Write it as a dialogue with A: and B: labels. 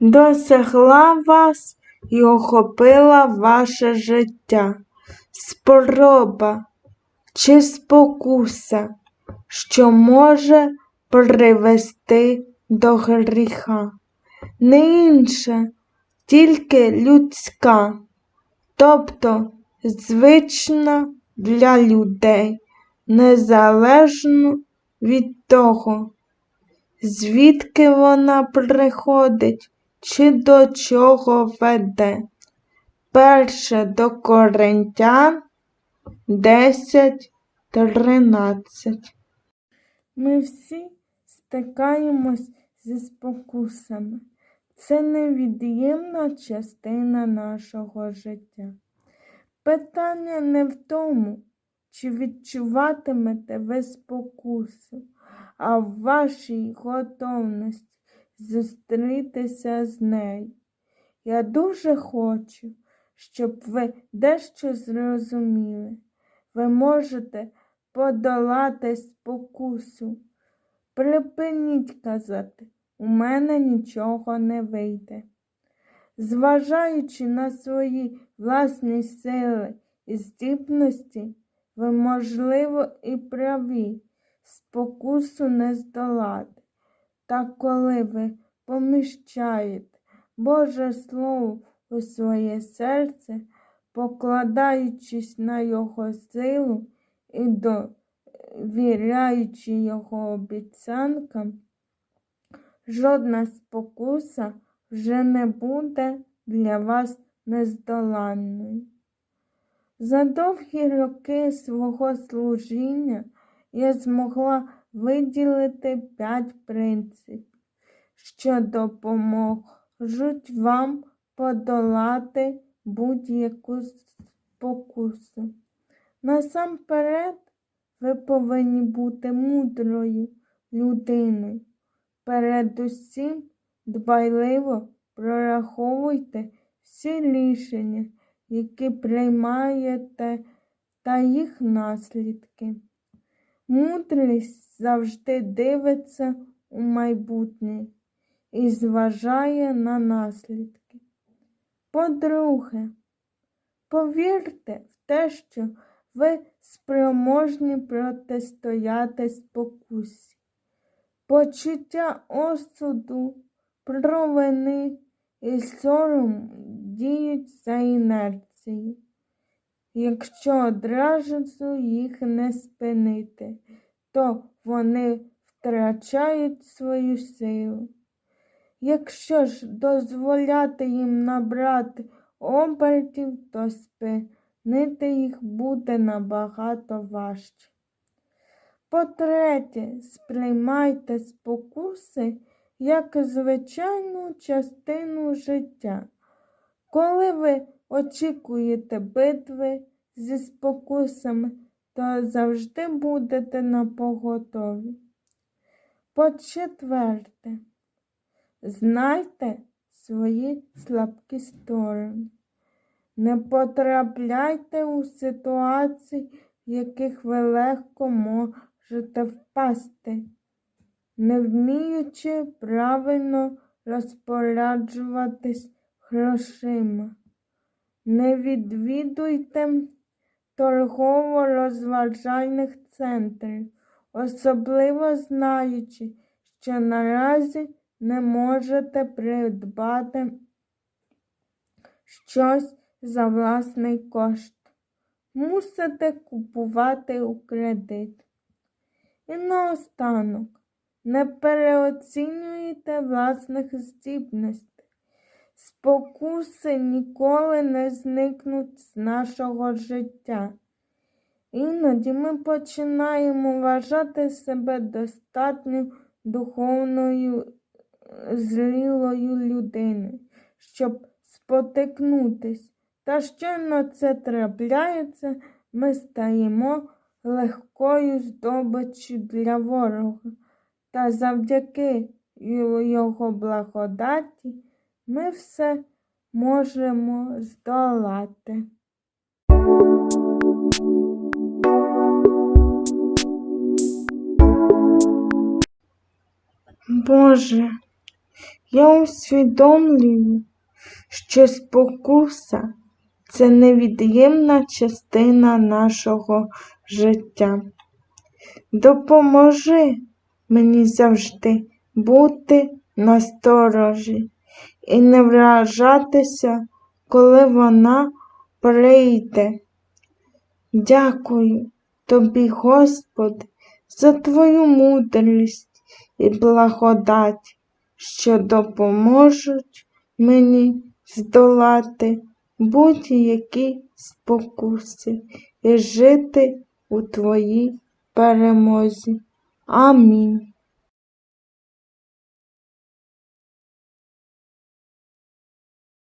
A: досягла вас і охопила ваше життя. Спроба чи спокуса, що може привести до гріха. Не інша, тільки людська, тобто звична для людей, незалежно від того, звідки вона приходить чи до чого веде. Перше до Коринтян 10, 13. Ми всі стикаємось зі спокусами. Це невід'ємна частина нашого життя. Питання не в тому, чи відчуватимете ви спокусу, а в вашій готовності зустрітися з нею. Я дуже хочу, щоб ви дещо зрозуміли. Ви можете подолати спокусу. Припиніть казати, у мене нічого не вийде. Зважаючи на свої власні сили і здібності, ви, можливо, і праві, спокусу не здолати. Та коли ви поміщаєте Боже Слово у своє серце, покладаючись на Його силу і довіряючи Його обіцянкам, жодна спокуса вже не буде для вас нездоланною. За довгі роки свого служіння я змогла виділити п'ять принципів, що допоможуть вам подолати будь-яку спокусу. Насамперед, ви повинні бути мудрою людиною. Передусім, дбайливо прораховуйте всі рішення, які приймаєте, та їх наслідки. Мудрість завжди дивиться у майбутнє і зважає на наслідки. По-друге, повірте в те, що ви спроможні протистояти спокусі. Почуття осуду, провини і сором діють за інерцією. Якщо одразу їх не спинити, то вони втрачають свою силу. Якщо ж дозволяти їм набрати обертів, то спинити їх буде набагато важче. По-третє, сприймайте спокуси як звичайну частину життя. Коли ви очікуєте битви зі спокусами, то завжди будете на поготові. По-четверте, знайте свої слабкі сторони. Не потрапляйте у ситуації, в яких ви легко можете впасти, не вміючи правильно розпоряджуватись грошима. Не відвідуйте торгово-розважальних центрів, особливо знаючи, що наразі не можете придбати щось за власний кошт. Мусите купувати у кредит. І наостанок, не переоцінюйте власних здібностей. Спокуси ніколи не зникнуть з нашого життя. Іноді ми починаємо вважати себе достатньо духовною зрілою людиною, щоб спотикнутись. Та щойно це трапляється, ми стаємо легкою здобиччю для ворога, та завдяки його благодаті ми все можемо здолати. Боже, Я усвідомлюю, що спокуса це невід'ємна частина нашого життя. Допоможи мені завжди бути насторожі і не вражатися, коли вона прийде. Дякую тобі, Господи, за твою мудрість і благодать, що допоможуть мені здолати будь-які спокуси і жити у твоїй перемозі. Амінь.